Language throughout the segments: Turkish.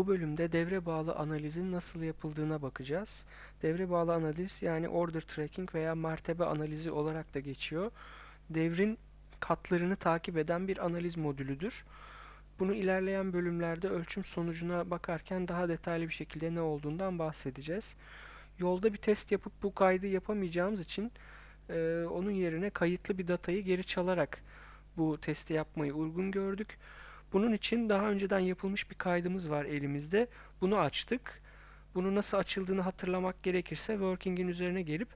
Bu bölümde devre bağlı analizin nasıl yapıldığına bakacağız. Devre bağlı analiz yani order tracking veya mertebe analizi olarak da geçiyor. Devrin katlarını takip eden bir analiz modülüdür. Bunu ilerleyen bölümlerde ölçüm sonucuna bakarken daha detaylı bir şekilde ne olduğundan bahsedeceğiz. Yolda bir test yapıp bu kaydı yapamayacağımız için e, onun yerine kayıtlı bir datayı geri çalarak bu testi yapmayı uygun gördük. Bunun için daha önceden yapılmış bir kaydımız var elimizde. Bunu açtık. Bunu nasıl açıldığını hatırlamak gerekirse Working'in üzerine gelip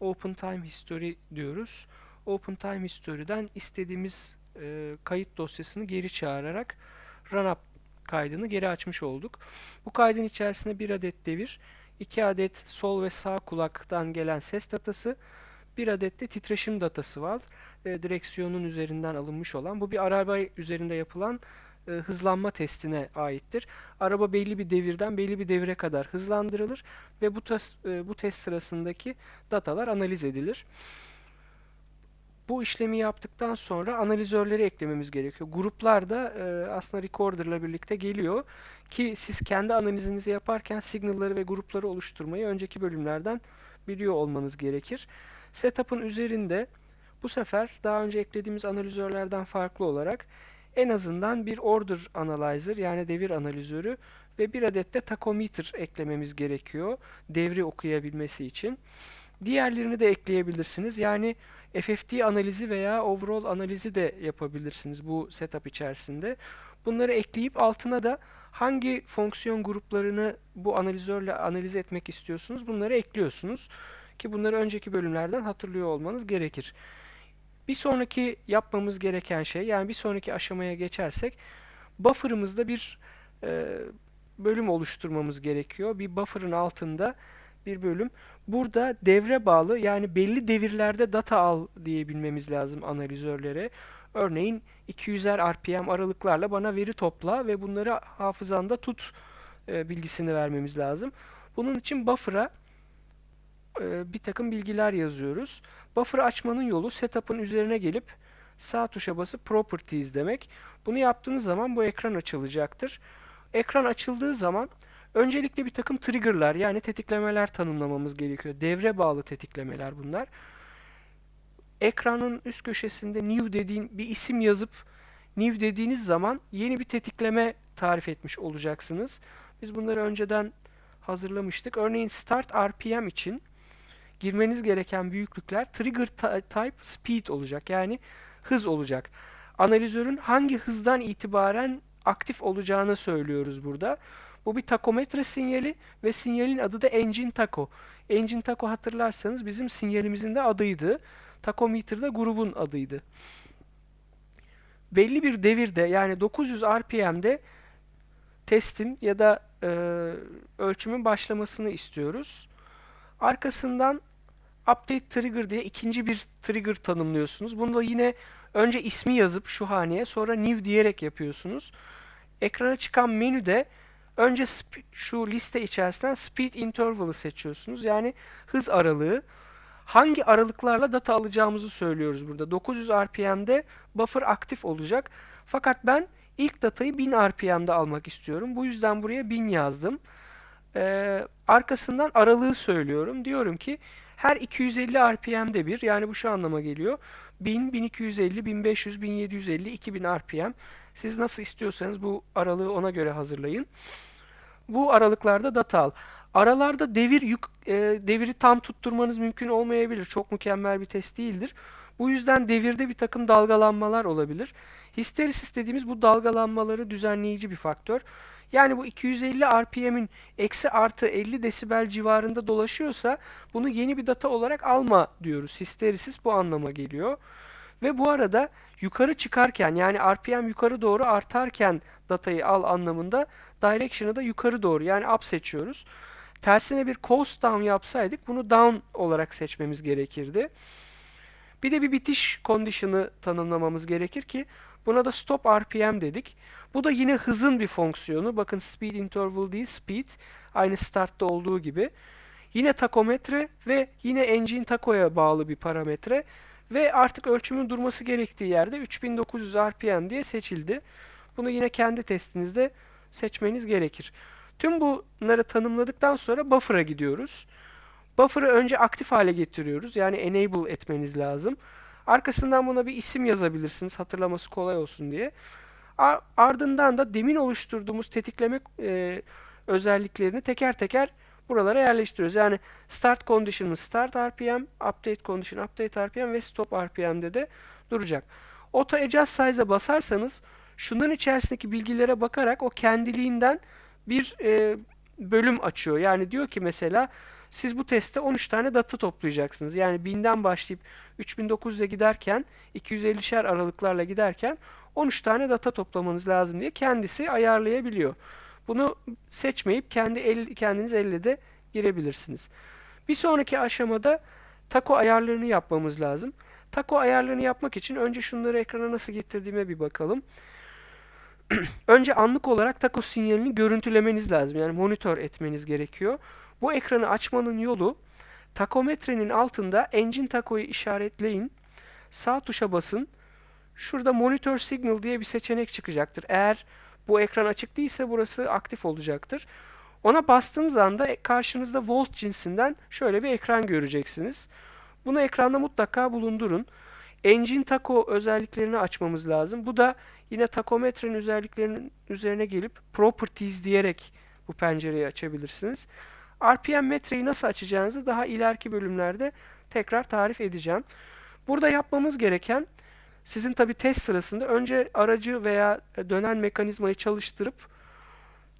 Open Time History diyoruz. Open Time History'den istediğimiz e, kayıt dosyasını geri çağırarak Runup kaydını geri açmış olduk. Bu kaydın içerisinde bir adet devir, iki adet sol ve sağ kulaktan gelen ses datası, bir adet de titreşim datası var. E, direksiyonun üzerinden alınmış olan. Bu bir araba üzerinde yapılan e, hızlanma testine aittir. Araba belli bir devirden belli bir devire kadar hızlandırılır ve bu, tas, e, bu test sırasındaki datalar analiz edilir. Bu işlemi yaptıktan sonra analizörleri eklememiz gerekiyor. Gruplar da e, aslında recorder'la birlikte geliyor ki siz kendi analizinizi yaparken signal'ları ve grupları oluşturmayı önceki bölümlerden biliyor olmanız gerekir. Setup'ın üzerinde bu sefer daha önce eklediğimiz analizörlerden farklı olarak en azından bir order analyzer yani devir analizörü ve bir adet de takometer eklememiz gerekiyor devri okuyabilmesi için. Diğerlerini de ekleyebilirsiniz. Yani FFT analizi veya overall analizi de yapabilirsiniz bu setup içerisinde. Bunları ekleyip altına da hangi fonksiyon gruplarını bu analizörle analiz etmek istiyorsunuz bunları ekliyorsunuz. Ki bunları önceki bölümlerden hatırlıyor olmanız gerekir. Bir sonraki yapmamız gereken şey yani bir sonraki aşamaya geçersek buffer'ımızda bir e, bölüm oluşturmamız gerekiyor. Bir buffer'ın altında bir bölüm. Burada devre bağlı yani belli devirlerde data al diyebilmemiz lazım analizörlere. Örneğin 200'er RPM aralıklarla bana veri topla ve bunları hafızanda tut e, bilgisini vermemiz lazım. Bunun için buffer'a e, bir takım bilgiler yazıyoruz. Buffer'ı açmanın yolu setup'ın üzerine gelip sağ tuşa basıp properties demek. Bunu yaptığınız zaman bu ekran açılacaktır. Ekran açıldığı zaman öncelikle bir takım trigger'lar yani tetiklemeler tanımlamamız gerekiyor. Devre bağlı tetiklemeler bunlar. Ekranın üst köşesinde new dediğin bir isim yazıp new dediğiniz zaman yeni bir tetikleme tarif etmiş olacaksınız. Biz bunları önceden hazırlamıştık. Örneğin start RPM için girmeniz gereken büyüklükler trigger type speed olacak. Yani hız olacak. Analizörün hangi hızdan itibaren aktif olacağını söylüyoruz burada. Bu bir takometre sinyali ve sinyalin adı da engine taco. Engine taco hatırlarsanız bizim sinyalimizin de adıydı. Takometre de grubun adıydı. Belli bir devirde yani 900 RPM'de testin ya da e, ölçümün başlamasını istiyoruz. Arkasından update trigger diye ikinci bir trigger tanımlıyorsunuz. Bunu da yine önce ismi yazıp şu haneye sonra new diyerek yapıyorsunuz. Ekrana çıkan menüde önce şu liste içerisinden speed interval'ı seçiyorsunuz. Yani hız aralığı. Hangi aralıklarla data alacağımızı söylüyoruz burada. 900 RPM'de buffer aktif olacak. Fakat ben ilk datayı 1000 RPM'de almak istiyorum. Bu yüzden buraya 1000 yazdım. Ee, arkasından aralığı söylüyorum. Diyorum ki her 250 RPM'de bir yani bu şu anlama geliyor. 1000, 1250, 1500, 1750, 2000 RPM. Siz nasıl istiyorsanız bu aralığı ona göre hazırlayın. Bu aralıklarda data al. Aralarda devir yük, e, deviri tam tutturmanız mümkün olmayabilir. Çok mükemmel bir test değildir. Bu yüzden devirde bir takım dalgalanmalar olabilir. Histeresis dediğimiz bu dalgalanmaları düzenleyici bir faktör. Yani bu 250 RPM'in eksi artı 50 desibel civarında dolaşıyorsa bunu yeni bir data olarak alma diyoruz. Histeresis bu anlama geliyor. Ve bu arada yukarı çıkarken yani RPM yukarı doğru artarken datayı al anlamında direction'ı da yukarı doğru yani up seçiyoruz. Tersine bir coast down yapsaydık bunu down olarak seçmemiz gerekirdi. Bir de bir bitiş condition'ı tanımlamamız gerekir ki buna da stop RPM dedik. Bu da yine hızın bir fonksiyonu. Bakın speed interval değil speed. Aynı startta olduğu gibi. Yine takometre ve yine engine takoya bağlı bir parametre. Ve artık ölçümün durması gerektiği yerde 3900 RPM diye seçildi. Bunu yine kendi testinizde seçmeniz gerekir. Tüm bunları tanımladıktan sonra buffer'a gidiyoruz. Buffer'ı önce aktif hale getiriyoruz. Yani enable etmeniz lazım. Arkasından buna bir isim yazabilirsiniz hatırlaması kolay olsun diye. Ardından da demin oluşturduğumuz tetikleme e, özelliklerini teker teker buralara yerleştiriyoruz. Yani start condition'ımız start RPM, update condition update RPM ve stop RPM'de de duracak. Auto adjust size'a basarsanız şunların içerisindeki bilgilere bakarak o kendiliğinden bir e, bölüm açıyor. Yani diyor ki mesela siz bu testte 13 tane data toplayacaksınız. Yani 1000'den başlayıp 3900'e giderken 250'şer aralıklarla giderken 13 tane data toplamanız lazım diye kendisi ayarlayabiliyor. Bunu seçmeyip kendi el, kendiniz elle de girebilirsiniz. Bir sonraki aşamada taco ayarlarını yapmamız lazım. Taco ayarlarını yapmak için önce şunları ekrana nasıl getirdiğime bir bakalım. önce anlık olarak taco sinyalini görüntülemeniz lazım. Yani monitör etmeniz gerekiyor. Bu ekranı açmanın yolu takometrenin altında engine takoyu işaretleyin. Sağ tuşa basın. Şurada monitor signal diye bir seçenek çıkacaktır. Eğer bu ekran açık değilse burası aktif olacaktır. Ona bastığınız anda karşınızda volt cinsinden şöyle bir ekran göreceksiniz. Bunu ekranda mutlaka bulundurun. Engine Taco özelliklerini açmamız lazım. Bu da yine takometrenin özelliklerinin üzerine gelip Properties diyerek bu pencereyi açabilirsiniz. RPM metreyi nasıl açacağınızı daha ileriki bölümlerde tekrar tarif edeceğim. Burada yapmamız gereken sizin tabi test sırasında önce aracı veya dönen mekanizmayı çalıştırıp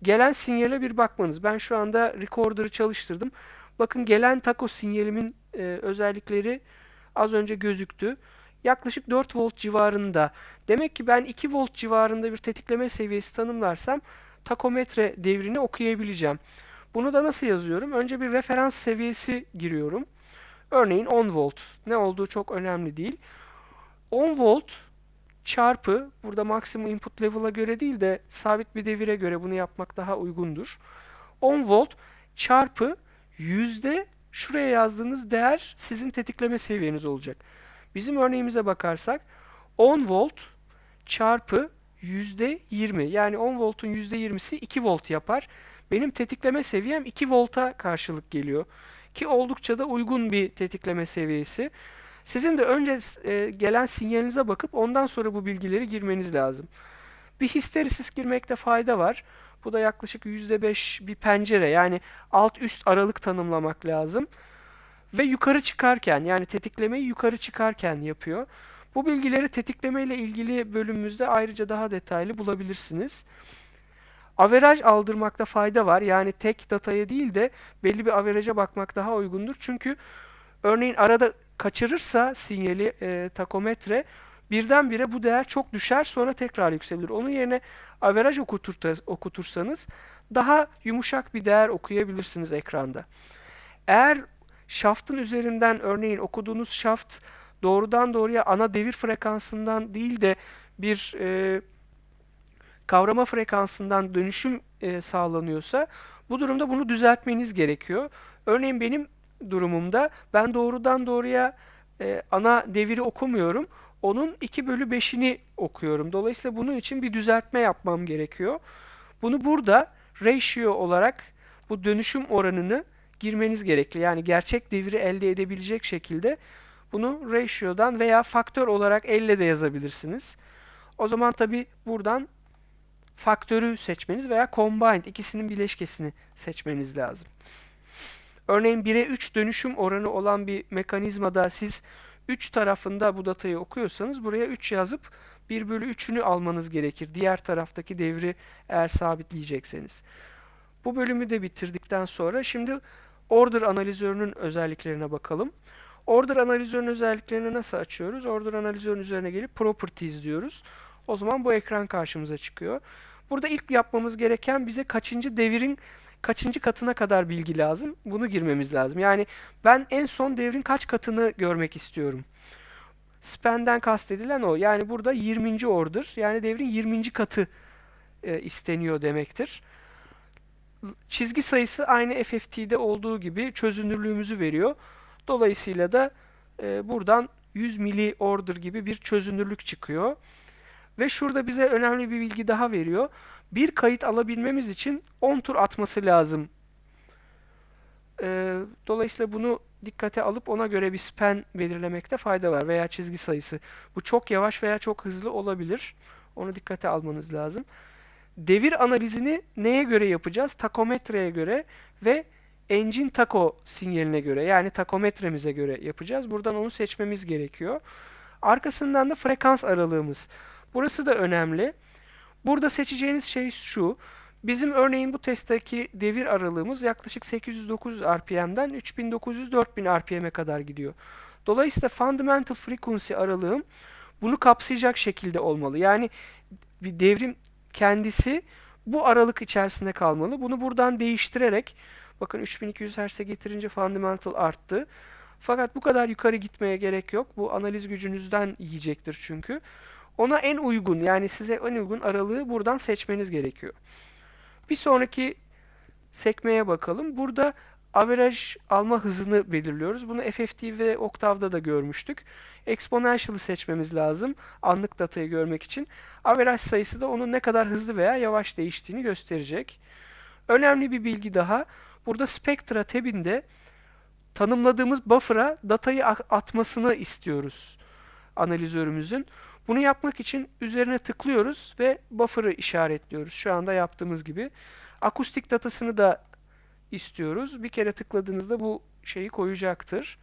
gelen sinyale bir bakmanız. Ben şu anda recorder'ı çalıştırdım. Bakın gelen taco sinyalimin e, özellikleri az önce gözüktü. Yaklaşık 4 volt civarında. Demek ki ben 2 volt civarında bir tetikleme seviyesi tanımlarsam takometre devrini okuyabileceğim. Bunu da nasıl yazıyorum? Önce bir referans seviyesi giriyorum. Örneğin 10 volt. Ne olduğu çok önemli değil. 10 volt çarpı burada maksimum input level'a göre değil de sabit bir devire göre bunu yapmak daha uygundur. 10 volt çarpı yüzde şuraya yazdığınız değer sizin tetikleme seviyeniz olacak. Bizim örneğimize bakarsak 10 volt çarpı yüzde 20 yani 10 voltun %20'si 2 volt yapar. Benim tetikleme seviyem 2 volta karşılık geliyor. Ki oldukça da uygun bir tetikleme seviyesi. Sizin de önce e, gelen sinyalinize bakıp ondan sonra bu bilgileri girmeniz lazım. Bir histerisiz girmekte fayda var. Bu da yaklaşık %5 bir pencere yani alt üst aralık tanımlamak lazım. Ve yukarı çıkarken yani tetiklemeyi yukarı çıkarken yapıyor. Bu bilgileri tetikleme ile ilgili bölümümüzde ayrıca daha detaylı bulabilirsiniz. Averaj aldırmakta fayda var. Yani tek dataya değil de belli bir averaja bakmak daha uygundur. Çünkü örneğin arada kaçırırsa sinyali e, takometre birdenbire bu değer çok düşer sonra tekrar yükselir. Onun yerine averaj okutursanız daha yumuşak bir değer okuyabilirsiniz ekranda. Eğer şaftın üzerinden örneğin okuduğunuz şaft doğrudan doğruya ana devir frekansından değil de bir e, kavrama frekansından dönüşüm e, sağlanıyorsa bu durumda bunu düzeltmeniz gerekiyor. Örneğin benim durumumda ben doğrudan doğruya e, ana deviri okumuyorum. Onun 2 bölü 5'ini okuyorum. Dolayısıyla bunun için bir düzeltme yapmam gerekiyor. Bunu burada ratio olarak bu dönüşüm oranını girmeniz gerekli. Yani gerçek deviri elde edebilecek şekilde bunu ratio'dan veya faktör olarak elle de yazabilirsiniz. O zaman tabi buradan faktörü seçmeniz veya combined ikisinin bileşkesini seçmeniz lazım. Örneğin 1'e 3 dönüşüm oranı olan bir mekanizmada siz 3 tarafında bu datayı okuyorsanız buraya 3 yazıp 1 bölü 3'ünü almanız gerekir. Diğer taraftaki devri eğer sabitleyecekseniz. Bu bölümü de bitirdikten sonra şimdi order analizörünün özelliklerine bakalım. Order analizörünün özelliklerini nasıl açıyoruz? Order analizörün üzerine gelip properties diyoruz. O zaman bu ekran karşımıza çıkıyor. Burada ilk yapmamız gereken bize kaçıncı devirin kaçıncı katına kadar bilgi lazım? Bunu girmemiz lazım. Yani ben en son devrin kaç katını görmek istiyorum. Span'den kastedilen o. Yani burada 20. order yani devrin 20. katı e, isteniyor demektir. Çizgi sayısı aynı FFT'de olduğu gibi çözünürlüğümüzü veriyor. Dolayısıyla da e, buradan 100 mili order gibi bir çözünürlük çıkıyor. Ve şurada bize önemli bir bilgi daha veriyor. bir kayıt alabilmemiz için 10 tur atması lazım. Ee, dolayısıyla bunu dikkate alıp ona göre bir span belirlemekte fayda var veya çizgi sayısı. Bu çok yavaş veya çok hızlı olabilir. Onu dikkate almanız lazım. Devir analizini neye göre yapacağız? Takometreye göre ve engine taco sinyaline göre yani takometremize göre yapacağız. Buradan onu seçmemiz gerekiyor. Arkasından da frekans aralığımız. Burası da önemli. Burada seçeceğiniz şey şu. Bizim örneğin bu testteki devir aralığımız yaklaşık 800-900 RPM'den 3900-4000 RPM'e kadar gidiyor. Dolayısıyla fundamental frequency aralığım bunu kapsayacak şekilde olmalı. Yani bir devrim kendisi bu aralık içerisinde kalmalı. Bunu buradan değiştirerek bakın 3200 Hz'e getirince fundamental arttı. Fakat bu kadar yukarı gitmeye gerek yok. Bu analiz gücünüzden yiyecektir çünkü. Ona en uygun yani size en uygun aralığı buradan seçmeniz gerekiyor. Bir sonraki sekmeye bakalım. Burada average alma hızını belirliyoruz. Bunu FFT ve Octave'da da görmüştük. Exponential'ı seçmemiz lazım anlık datayı görmek için. Average sayısı da onun ne kadar hızlı veya yavaş değiştiğini gösterecek. Önemli bir bilgi daha. Burada Spectra tabinde tanımladığımız buffer'a datayı atmasını istiyoruz analizörümüzün. Bunu yapmak için üzerine tıklıyoruz ve buffer'ı işaretliyoruz. Şu anda yaptığımız gibi. Akustik datasını da istiyoruz. Bir kere tıkladığınızda bu şeyi koyacaktır.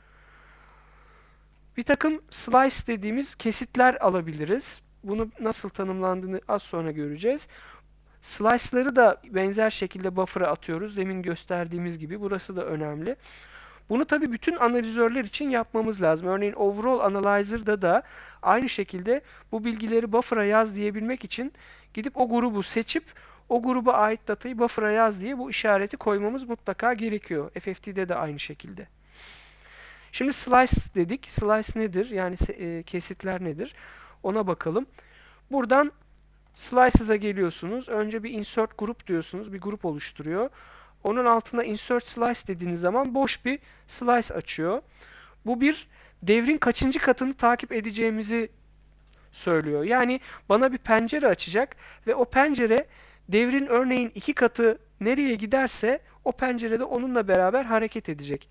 Bir takım slice dediğimiz kesitler alabiliriz. Bunu nasıl tanımlandığını az sonra göreceğiz. Slice'ları da benzer şekilde buffer'a atıyoruz. Demin gösterdiğimiz gibi. Burası da önemli. Bunu tabii bütün analizörler için yapmamız lazım. Örneğin Overall Analyzer'da da aynı şekilde bu bilgileri buffer'a yaz diyebilmek için gidip o grubu seçip o gruba ait datayı buffer'a yaz diye bu işareti koymamız mutlaka gerekiyor. FFT'de de aynı şekilde. Şimdi slice dedik. Slice nedir? Yani e, kesitler nedir? Ona bakalım. Buradan slices'a geliyorsunuz. Önce bir insert grup diyorsunuz. Bir grup oluşturuyor. Onun altına insert slice dediğiniz zaman boş bir slice açıyor. Bu bir devrin kaçıncı katını takip edeceğimizi söylüyor. Yani bana bir pencere açacak ve o pencere devrin örneğin iki katı nereye giderse o pencerede onunla beraber hareket edecek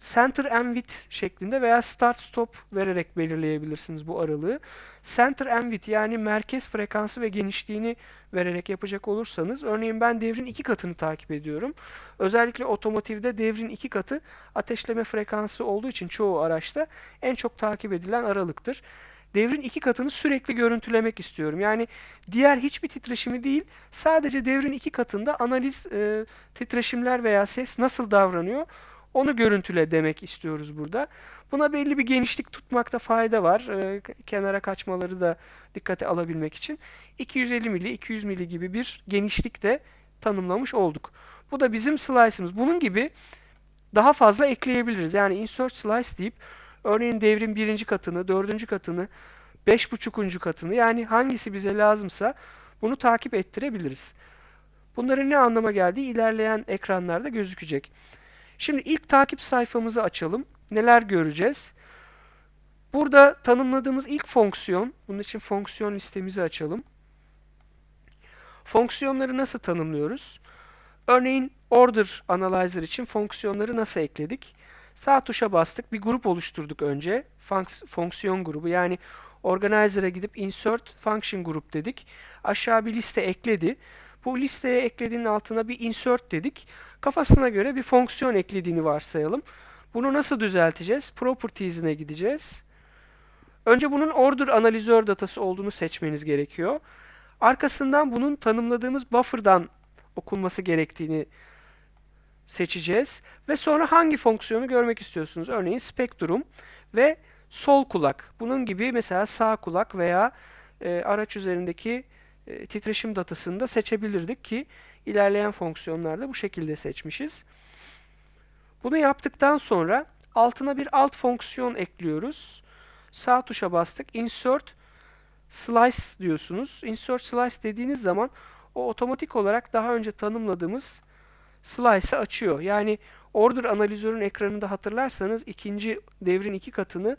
center and width şeklinde veya start stop vererek belirleyebilirsiniz bu aralığı. Center and width yani merkez frekansı ve genişliğini vererek yapacak olursanız örneğin ben devrin iki katını takip ediyorum. Özellikle otomotivde devrin iki katı ateşleme frekansı olduğu için çoğu araçta en çok takip edilen aralıktır. Devrin iki katını sürekli görüntülemek istiyorum. Yani diğer hiçbir titreşimi değil, sadece devrin iki katında analiz e, titreşimler veya ses nasıl davranıyor onu görüntüle demek istiyoruz burada. Buna belli bir genişlik tutmakta fayda var. Ee, kenara kaçmaları da dikkate alabilmek için. 250 mili, 200 mili gibi bir genişlik de tanımlamış olduk. Bu da bizim slice'ımız. Bunun gibi daha fazla ekleyebiliriz. Yani insert slice deyip örneğin devrin birinci katını, dördüncü katını, beş buçukuncu katını yani hangisi bize lazımsa bunu takip ettirebiliriz. Bunların ne anlama geldiği ilerleyen ekranlarda gözükecek. Şimdi ilk takip sayfamızı açalım. Neler göreceğiz? Burada tanımladığımız ilk fonksiyon, bunun için fonksiyon listemizi açalım. Fonksiyonları nasıl tanımlıyoruz? Örneğin order analyzer için fonksiyonları nasıl ekledik? Sağ tuşa bastık, bir grup oluşturduk önce. Fonksiyon grubu yani organizer'a gidip insert function group dedik. Aşağı bir liste ekledi. Bu listeye eklediğinin altına bir insert dedik. Kafasına göre bir fonksiyon eklediğini varsayalım. Bunu nasıl düzelteceğiz? Properties'ine gideceğiz. Önce bunun order analizör datası olduğunu seçmeniz gerekiyor. Arkasından bunun tanımladığımız buffer'dan okunması gerektiğini seçeceğiz. Ve sonra hangi fonksiyonu görmek istiyorsunuz? Örneğin spektrum ve sol kulak. Bunun gibi mesela sağ kulak veya e, araç üzerindeki e, titreşim datasını da seçebilirdik ki ilerleyen fonksiyonlarda bu şekilde seçmişiz. Bunu yaptıktan sonra altına bir alt fonksiyon ekliyoruz. Sağ tuşa bastık. Insert slice diyorsunuz. Insert slice dediğiniz zaman o otomatik olarak daha önce tanımladığımız slice'ı açıyor. Yani order analizörün ekranında hatırlarsanız ikinci devrin iki katını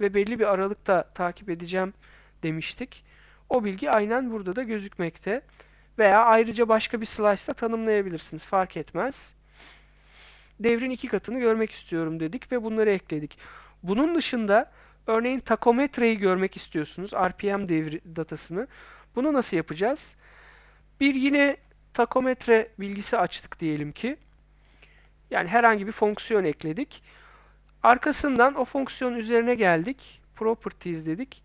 ve belli bir aralıkta takip edeceğim demiştik. O bilgi aynen burada da gözükmekte. Veya ayrıca başka bir slice'da tanımlayabilirsiniz. Fark etmez. Devrin iki katını görmek istiyorum dedik ve bunları ekledik. Bunun dışında örneğin takometreyi görmek istiyorsunuz. RPM devri datasını. Bunu nasıl yapacağız? Bir yine takometre bilgisi açtık diyelim ki. Yani herhangi bir fonksiyon ekledik. Arkasından o fonksiyonun üzerine geldik. Properties dedik.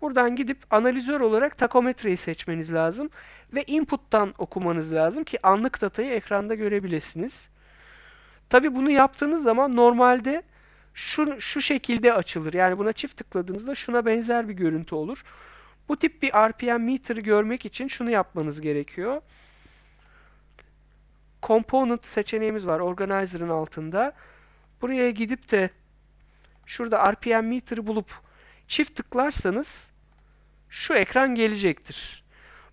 Buradan gidip analizör olarak takometreyi seçmeniz lazım. Ve input'tan okumanız lazım ki anlık datayı ekranda görebilirsiniz. Tabi bunu yaptığınız zaman normalde şu, şu şekilde açılır. Yani buna çift tıkladığınızda şuna benzer bir görüntü olur. Bu tip bir RPM meter'ı görmek için şunu yapmanız gerekiyor. Component seçeneğimiz var Organizer'ın altında. Buraya gidip de şurada RPM meter'ı bulup çift tıklarsanız şu ekran gelecektir.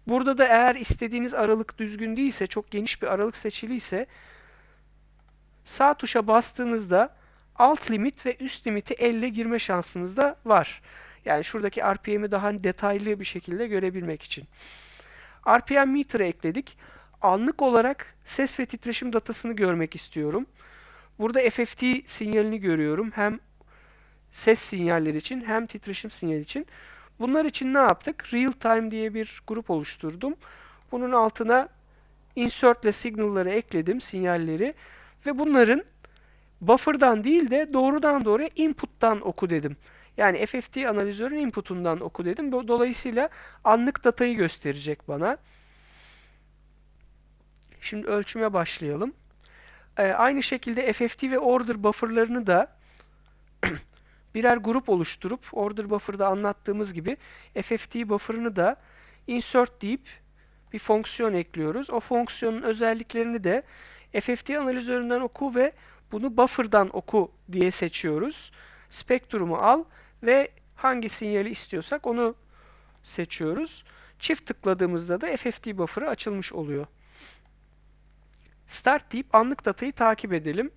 Burada da eğer istediğiniz aralık düzgün değilse, çok geniş bir aralık seçiliyse sağ tuşa bastığınızda alt limit ve üst limiti elle girme şansınız da var. Yani şuradaki RPM'i daha detaylı bir şekilde görebilmek için. RPM meter'ı ekledik. Anlık olarak ses ve titreşim datasını görmek istiyorum. Burada FFT sinyalini görüyorum. Hem ses sinyalleri için hem titreşim sinyali için. Bunlar için ne yaptık? Real time diye bir grup oluşturdum. Bunun altına insert ile signal'ları ekledim, sinyalleri ve bunların buffer'dan değil de doğrudan doğruya input'tan oku dedim. Yani FFT analizörün input'undan oku dedim. Dolayısıyla anlık datayı gösterecek bana. Şimdi ölçüme başlayalım. Ee, aynı şekilde FFT ve order buffer'larını da birer grup oluşturup order buffer'da anlattığımız gibi FFT buffer'ını da insert deyip bir fonksiyon ekliyoruz. O fonksiyonun özelliklerini de FFT analizöründen oku ve bunu buffer'dan oku diye seçiyoruz. Spektrumu al ve hangi sinyali istiyorsak onu seçiyoruz. Çift tıkladığımızda da FFT buffer'ı açılmış oluyor. Start deyip anlık datayı takip edelim.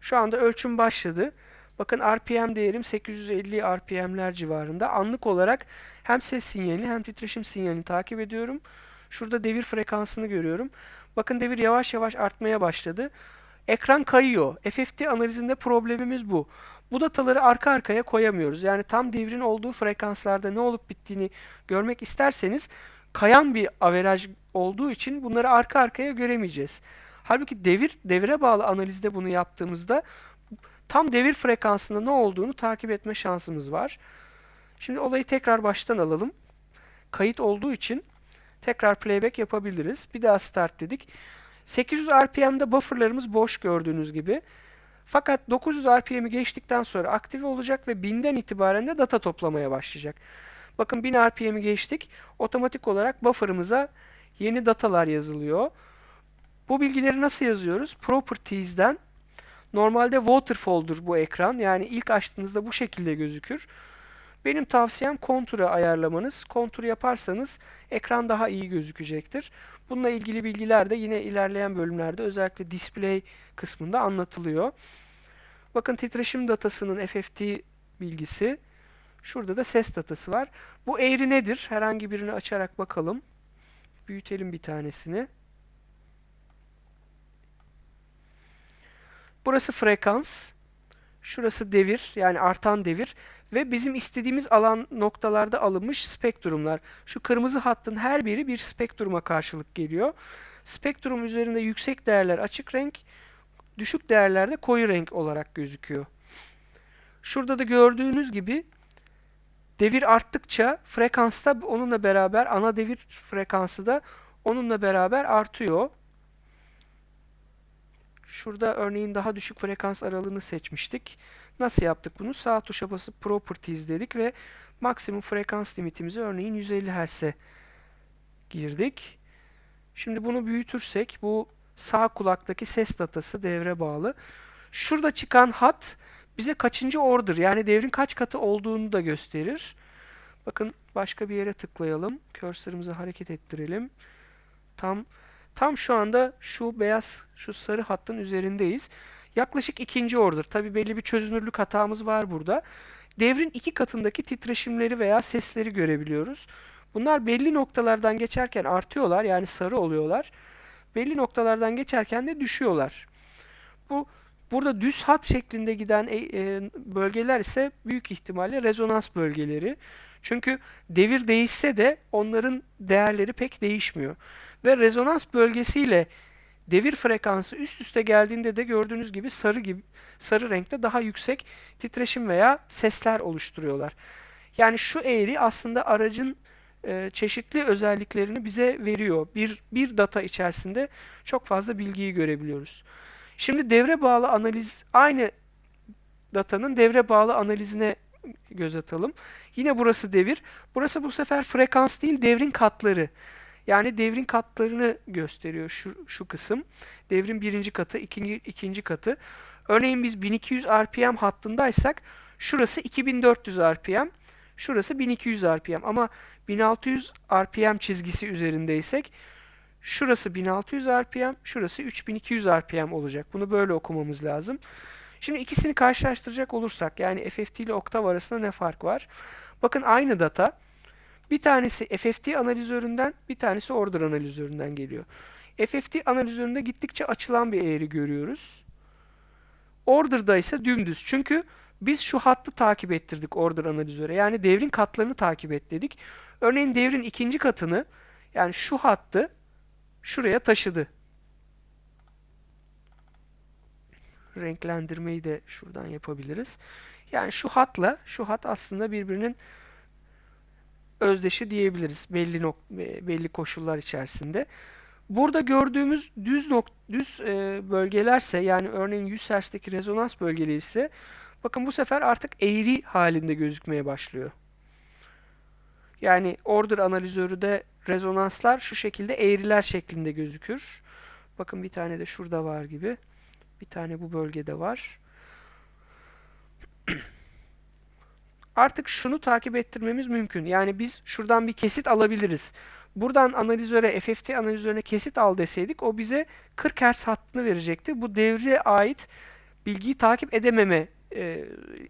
Şu anda ölçüm başladı. Bakın RPM değerim 850 RPM'ler civarında. Anlık olarak hem ses sinyalini hem titreşim sinyalini takip ediyorum. Şurada devir frekansını görüyorum. Bakın devir yavaş yavaş artmaya başladı. Ekran kayıyor. FFT analizinde problemimiz bu. Bu dataları arka arkaya koyamıyoruz. Yani tam devrin olduğu frekanslarda ne olup bittiğini görmek isterseniz kayan bir averaj olduğu için bunları arka arkaya göremeyeceğiz. Halbuki devir devire bağlı analizde bunu yaptığımızda tam devir frekansında ne olduğunu takip etme şansımız var. Şimdi olayı tekrar baştan alalım. Kayıt olduğu için tekrar playback yapabiliriz. Bir daha start dedik. 800 RPM'de bufferlarımız boş gördüğünüz gibi. Fakat 900 RPM'i geçtikten sonra aktive olacak ve 1000'den itibaren de data toplamaya başlayacak. Bakın 1000 RPM'i geçtik. Otomatik olarak buffer'ımıza yeni datalar yazılıyor. Bu bilgileri nasıl yazıyoruz? Properties'den normalde waterfall'dur bu ekran. Yani ilk açtığınızda bu şekilde gözükür. Benim tavsiyem konturu ayarlamanız. Kontur yaparsanız ekran daha iyi gözükecektir. Bununla ilgili bilgiler de yine ilerleyen bölümlerde özellikle display kısmında anlatılıyor. Bakın titreşim datasının FFT bilgisi. Şurada da ses datası var. Bu eğri nedir? Herhangi birini açarak bakalım. Büyütelim bir tanesini. Burası frekans. Şurası devir yani artan devir ve bizim istediğimiz alan noktalarda alınmış spektrumlar. Şu kırmızı hattın her biri bir spektruma karşılık geliyor. Spektrum üzerinde yüksek değerler açık renk, düşük değerlerde koyu renk olarak gözüküyor. Şurada da gördüğünüz gibi devir arttıkça frekans da onunla beraber ana devir frekansı da onunla beraber artıyor. Şurada örneğin daha düşük frekans aralığını seçmiştik. Nasıl yaptık bunu? Sağ tuşa basıp Properties dedik ve maksimum frekans limitimizi örneğin 150 Hz'e girdik. Şimdi bunu büyütürsek bu sağ kulaktaki ses datası devre bağlı. Şurada çıkan hat bize kaçıncı order yani devrin kaç katı olduğunu da gösterir. Bakın başka bir yere tıklayalım. Cursor'ımızı hareket ettirelim. Tam tam şu anda şu beyaz şu sarı hattın üzerindeyiz. Yaklaşık ikinci order. Tabi belli bir çözünürlük hatamız var burada. Devrin iki katındaki titreşimleri veya sesleri görebiliyoruz. Bunlar belli noktalardan geçerken artıyorlar yani sarı oluyorlar. Belli noktalardan geçerken de düşüyorlar. Bu burada düz hat şeklinde giden e, e, bölgeler ise büyük ihtimalle rezonans bölgeleri. Çünkü devir değişse de onların değerleri pek değişmiyor. Ve rezonans bölgesiyle devir frekansı üst üste geldiğinde de gördüğünüz gibi sarı gibi sarı renkte daha yüksek titreşim veya sesler oluşturuyorlar. Yani şu eğri aslında aracın e, çeşitli özelliklerini bize veriyor. Bir, bir data içerisinde çok fazla bilgiyi görebiliyoruz. Şimdi devre bağlı analiz aynı datanın devre bağlı analizine göz atalım. Yine burası devir. Burası bu sefer frekans değil devrin katları. Yani devrin katlarını gösteriyor şu, şu kısım. Devrin birinci katı, ikinci, ikinci katı. Örneğin biz 1200 RPM hattındaysak şurası 2400 RPM, şurası 1200 RPM. Ama 1600 RPM çizgisi üzerindeysek şurası 1600 RPM, şurası 3200 RPM olacak. Bunu böyle okumamız lazım. Şimdi ikisini karşılaştıracak olursak yani FFT ile oktav arasında ne fark var? Bakın aynı data bir tanesi FFT analizöründen, bir tanesi order analizöründen geliyor. FFT analizöründe gittikçe açılan bir eğri görüyoruz. Order'da ise dümdüz. Çünkü biz şu hattı takip ettirdik order analizöre. Yani devrin katlarını takip et dedik. Örneğin devrin ikinci katını yani şu hattı şuraya taşıdı. Renklendirmeyi de şuradan yapabiliriz. Yani şu hatla şu hat aslında birbirinin özdeşi diyebiliriz belli nok belli koşullar içerisinde. Burada gördüğümüz düz nok düz e, bölgelerse yani örneğin 100 Hz'deki rezonans bölgeleri ise bakın bu sefer artık eğri halinde gözükmeye başlıyor. Yani order analizörü de rezonanslar şu şekilde eğriler şeklinde gözükür. Bakın bir tane de şurada var gibi. Bir tane bu bölgede var. Artık şunu takip ettirmemiz mümkün. Yani biz şuradan bir kesit alabiliriz. Buradan analizöre, FFT analizörüne kesit al deseydik o bize 40 Hz hattını verecekti. Bu devre ait bilgiyi takip edememe e,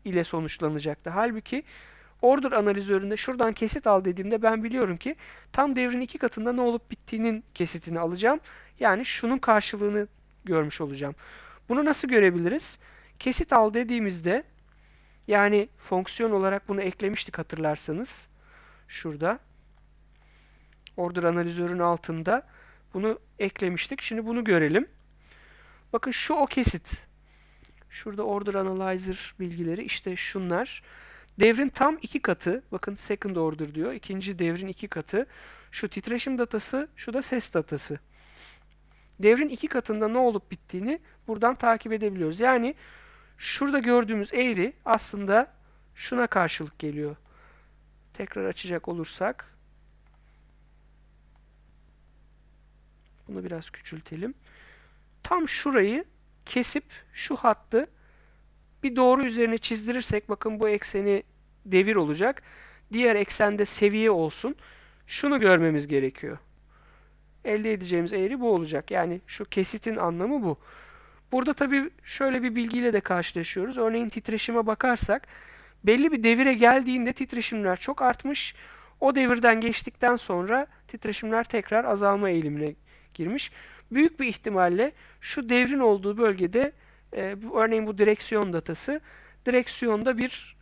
ile sonuçlanacaktı. Halbuki order analizöründe şuradan kesit al dediğimde ben biliyorum ki tam devrin iki katında ne olup bittiğinin kesitini alacağım. Yani şunun karşılığını görmüş olacağım. Bunu nasıl görebiliriz? Kesit al dediğimizde yani fonksiyon olarak bunu eklemiştik hatırlarsanız. Şurada. Order analizörün altında bunu eklemiştik. Şimdi bunu görelim. Bakın şu o kesit. Şurada order analyzer bilgileri işte şunlar. Devrin tam iki katı. Bakın second order diyor. İkinci devrin iki katı. Şu titreşim datası, şu da ses datası. Devrin iki katında ne olup bittiğini buradan takip edebiliyoruz. Yani şurada gördüğümüz eğri aslında şuna karşılık geliyor. Tekrar açacak olursak bunu biraz küçültelim. Tam şurayı kesip şu hattı bir doğru üzerine çizdirirsek bakın bu ekseni devir olacak. Diğer eksende seviye olsun. Şunu görmemiz gerekiyor. Elde edeceğimiz eğri bu olacak. Yani şu kesitin anlamı bu. Burada tabii şöyle bir bilgiyle de karşılaşıyoruz. Örneğin titreşime bakarsak belli bir devire geldiğinde titreşimler çok artmış. O devirden geçtikten sonra titreşimler tekrar azalma eğilimine girmiş. Büyük bir ihtimalle şu devrin olduğu bölgede e, bu, örneğin bu direksiyon datası direksiyonda bir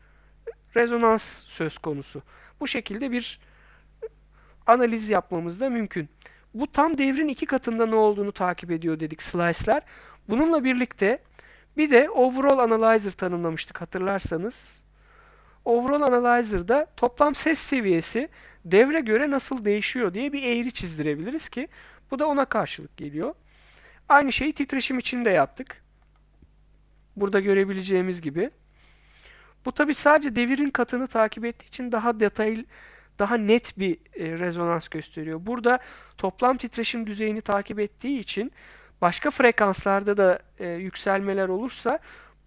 rezonans söz konusu. Bu şekilde bir analiz yapmamız da mümkün. Bu tam devrin iki katında ne olduğunu takip ediyor dedik slice'lar. Bununla birlikte bir de overall analyzer tanımlamıştık hatırlarsanız. Overall analyzer'da toplam ses seviyesi devre göre nasıl değişiyor diye bir eğri çizdirebiliriz ki bu da ona karşılık geliyor. Aynı şeyi titreşim için de yaptık. Burada görebileceğimiz gibi. Bu tabi sadece devirin katını takip ettiği için daha detaylı, daha net bir e, rezonans gösteriyor. Burada toplam titreşim düzeyini takip ettiği için başka frekanslarda da e, yükselmeler olursa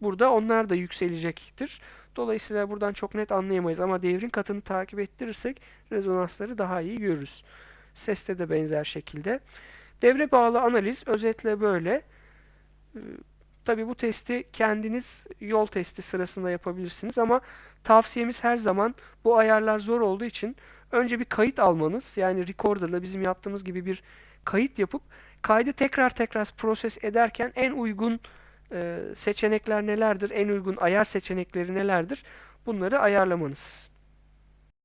burada onlar da yükselecektir. Dolayısıyla buradan çok net anlayamayız ama devrin katını takip ettirirsek rezonansları daha iyi görürüz. Seste de benzer şekilde. Devre bağlı analiz özetle böyle. Ee, Tabi bu testi kendiniz yol testi sırasında yapabilirsiniz ama tavsiyemiz her zaman bu ayarlar zor olduğu için önce bir kayıt almanız yani recorder'la bizim yaptığımız gibi bir kayıt yapıp kaydı tekrar tekrar proses ederken en uygun e, seçenekler nelerdir, en uygun ayar seçenekleri nelerdir bunları ayarlamanız.